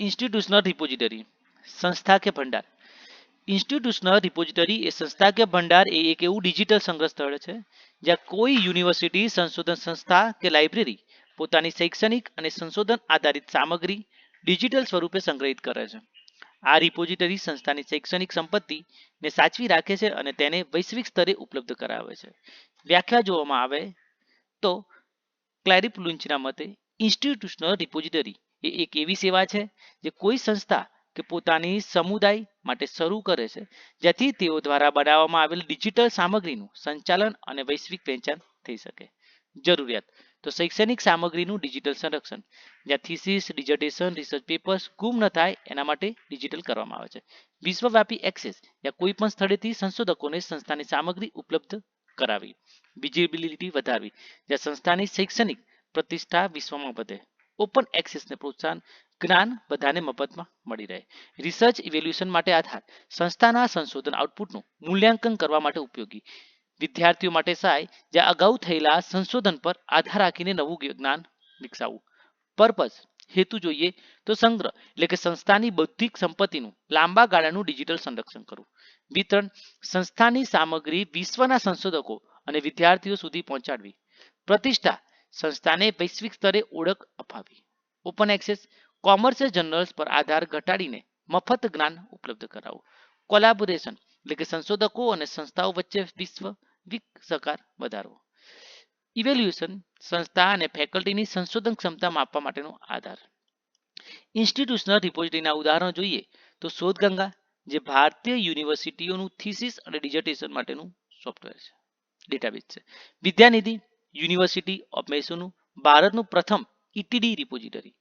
Institutional repository સંસ્થા કે ભંડાર ઇન્સ્ટિટ્યુશનલ રિપોઝિટરી એ સંસ્થા કે ભંડાર એ એક એવું ડિજિટલ સંગ્રહ સ્થળ છે, જ્યાં કોઈ યુનિવર્સિટી સંશોધન સંસ્થા કે લાઇબ્રેરી પોતાની શૈક્ષણિક અને સંશોધન આધારિત સામગ્રી ડિજિટલ સ્વરૂપે સંગ્રહિત કરે છે. આ રિપોઝિટરી સંસ્થાની શૈક્ષણિક સંપત્તિને સાચવી રાખે છે અને તેને વૈશ્વિક સ્તરે ઉપલબ્ધ કરાવે છે. વ્યાખ્યા જોવામાં આવે તો ક્લેરિપ લુંચના મતે ઇન્સ્ટિટ્યુશનલ રિપોઝિટરી એ એક એવી સેવા છે જે કોઈ સંસ્થા કે પોતાની સમુદાય માટે શરૂ કરે છે. જેથી તેઓ દ્વારા બનાવવામાં આવેલ ડિજિટલ સામગ્રીનું સંચાલન અને વૈશ્વિક વહેંચાણ થઈ શકે. જરૂરિયાત. તો શૈક્ષણિક સામગ્રીનું ડિજિટલ સંરક્ષણ. જ્યાં થીસીસ, ડિજર્ટેશન, રિસર્ચ પેપર્સ ગુમ ન થાય એના માટે ડિજિટલ કરવામાં આવે છે. વિશ્વવ્યાપી એક્સેસ જ્યાં કોઈ પણ સ્થળેથી સંશોધકોને સંસ્થાની સામગ્રી ઉપલબ્ધ કરાવી. વિઝિબિલિટી વધારવી. જ્યાં સંસ્થાની શૈક્ષણિક પ્રતિષ્ઠા વિશ્વમાં વધે. ઓપન એક્સેસને પ્રોત્સાહન જ્ઞાન બધાને મફતમાં મળી રહે. રિસર્ચ ઇવેલ્યુએશન માટે આધાર સંસ્થાના સંશોધન આઉટપુટનું મૂલ્યાંકન કરવા માટે ઉપયોગી. વિદ્યાર્થીઓ માટે સહાય જ્યાં અગાઉ થયેલા સંશોધન પર આધાર રાખીને નવું જ્ઞાન વિકસાવવું. પર્પઝ હેતુ જોઈએ તો સંગ્રહ એટલે કે સંસ્થાની બૌદ્ધિક સંપત્તિનું લાંબા ગાળાનું ડિજિટલ સંરક્ષણ કરવું. વિતરણ સંસ્થાની સામગ્રી વિશ્વના સંશોધકો અને વિદ્યાર્થીઓ સુધી પહોંચાડવી. પ્રતિષ્ઠા સંસ્થાને વૈશ્વિક સ્તરે ઓળખ અપાવી. ઓપન એક્સેસ કોમર્સ જર્નલ્સ પર આધાર ઘટાડીને મફત જ્ઞાન ઉપલબ્ધ કરાવવું કોલાબોરેશન એટલે કે સંશોધકો અને સંસ્થાઓ વચ્ચે વિશ્વ સહકાર વધારવો. ઇવેલ્યુએશન સંસ્થા અને ફેકલ્ટીની સંશોધન ક્ષમતા માપવા માટેનો આધાર. ઇન્સ્ટિટ્યુશનલ રિપોઝિટરીના ઉદાહરણો જોઈએ તો શોધગંગા, જે ભારતીય યુનિવર્સિટીઓનું થીસીસ અને ડિઝર્ટેશન માટેનું સોફ્ટવેર છે. ડેટાબેઝ છે. વિદ્યાનિધિ યુનિવર્સિટી ઓફ મૈસૂરનું ભારતનું પ્રથમ ETD repository.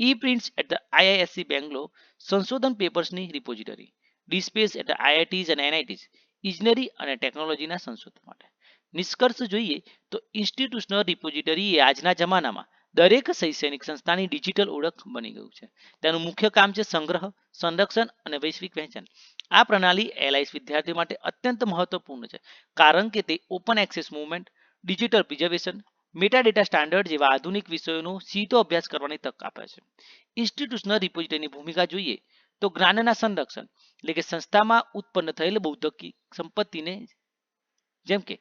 E prints at the IISc Bangalore સંશોધન પેપર્સની રિપોઝિટરી. ડિસ્પેસ એટ આઈઆઈટીઝ અને એનઆઈટીઝ ઇજનેરી અને ટેકનોલોજીના સંશોધન માટે. નિષ્કર્ષ જોઈએ તો ઇન્સ્ટિટ્યુશનલ રિપોઝિટરી એ આજના જમાનામાં દરેક શૈક્ષણિક સંસ્થાની ડિજિટલ ઓળખ બની ગયું છે. તેનું મુખ્ય કામ છે સંગ્રહ, સંરક્ષણ અને વૈશ્વિક વહેંચણ આ પ્રણાલી એલઆઈસ વિદ્યાર્થીઓ માટે અત્યંત મહત્વપૂર્ણ છે, કારણ કે તે open access movement digital preservation metadata standard જેવા આધુનિક વિષયોનો સીધો અભ્યાસ કરવાની તક આપે છે. ઇન્સ્ટિટ્યુશનલ રિપોઝિટરીની ભૂમિકા જોઈએ તો જ્ઞાનના સંરક્ષણ, એટલે કે સંસ્થામાં ઉત્પન્ન થયેલ બૌદ્ધિક સંપત્તિને જેમ કે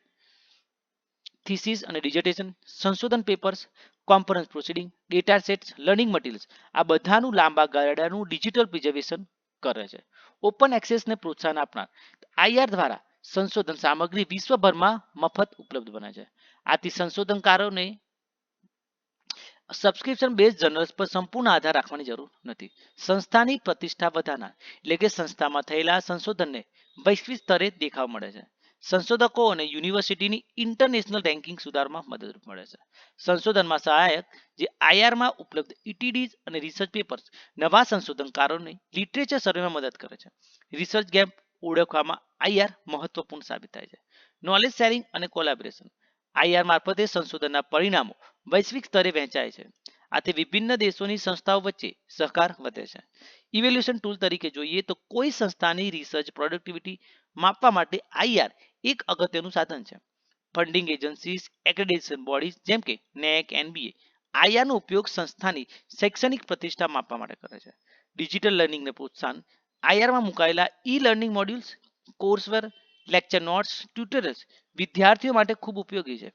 થીસીસ અને ડિઝર્ટેશન સંશોધન papers conference proceeding data sets learning materials આ બધાનું લાંબા ગાળાનું ડિજિટલ પ્રિઝર્વેશન કરે છે. ઓપન એક્સેસને પ્રોત્સાહન આપનાર આઈઆર દ્વારા સંશોધન સામગ્રી વિશ્વભરમાં મફત ઉપલબ્ધ બને છે. આથી સંશોધનકારોને સબસ્ક્રિપ્શન બેઝ જર્નલ્સ પર સંપૂર્ણ આધાર રાખવાની જરૂર નથી. સંસ્થાની પ્રતિષ્ઠા વધારનાર, એટલે કે સંસ્થામાં થયેલા સંશોધનને વૈશ્વિક સ્તરે દેખાવ મળે છે. સંશોધકો અને યુનિવર્સિટીની ઇન્ટરનેશનલ રેન્કિંગ સુધારમાં મદદરૂપ મળે છે. સંશોધનમાં સહાયક, જે આઈઆરમાં ઉપલબ્ધ ઇટીડીઝ અને રિસર્ચ પેપર્સ નવા સંશોધનકારોને લિટરેચર સર્વેમાં મદદ કરે છે. રિસર્ચ ગેપ ઓળખવામાં આઈઆર મહત્વપૂર્ણ સાબિત થાય છે. નોલેજ શેરિંગ અને કોલેબોરેશન આઈઆર મારફતે સંશોધનના પરિણામો વૈશ્વિક સ્તરે વહેંચાય છે. આથી વિભિન્ન દેશોની સંસ્થાઓ વચ્ચે સહકાર વધે છે. ઇવેલ્યુશન ટૂલ તરીકે જોઈએ તો કોઈ સંસ્થાની રિસર્ચ પ્રોડક્ટિવિટી માપવા માટે આઈઆર એક અગત્યનું સાધન છે. ફંડિંગ એજન્સીસ એક્રેડિટેશન બોડીઝ જેમ કે નેક, એનબીએ આઈઆરનો ઉપયોગ સંસ્થાની શૈક્ષણિક પ્રતિષ્ઠા માપવા માટે કરે છે. ડિજિટલ લર્નિંગને પ્રોત્સાહન આઈઆરમાં મુકાયેલા e learning modules courseware lecture notes tutorials વિદ્યાર્થીઓ માટે ખૂબ ઉપયોગી છે.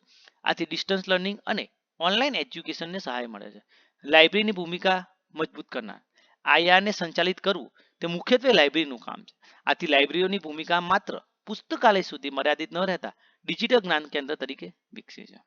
આથી ડિસ્ટન્સ લર્નિંગ અને ઓનલાઈન એજ્યુકેશનને સહાય મળે છે. લાઇબ્રેરીની ભૂમિકા મજબૂત કરનાર. આઈઆરને સંચાલિત કરવું તે મુખ્યત્વે લાઇબ્રેરીનું કામ છે. આથી લાઇબ્રેરીઓની ભૂમિકા માત્ર પુસ્તકાલય સુધી મર્યાદિત ન રહેતા ડિજિટલ જ્ઞાન કેન્દ્ર તરીકે વિકસે છે.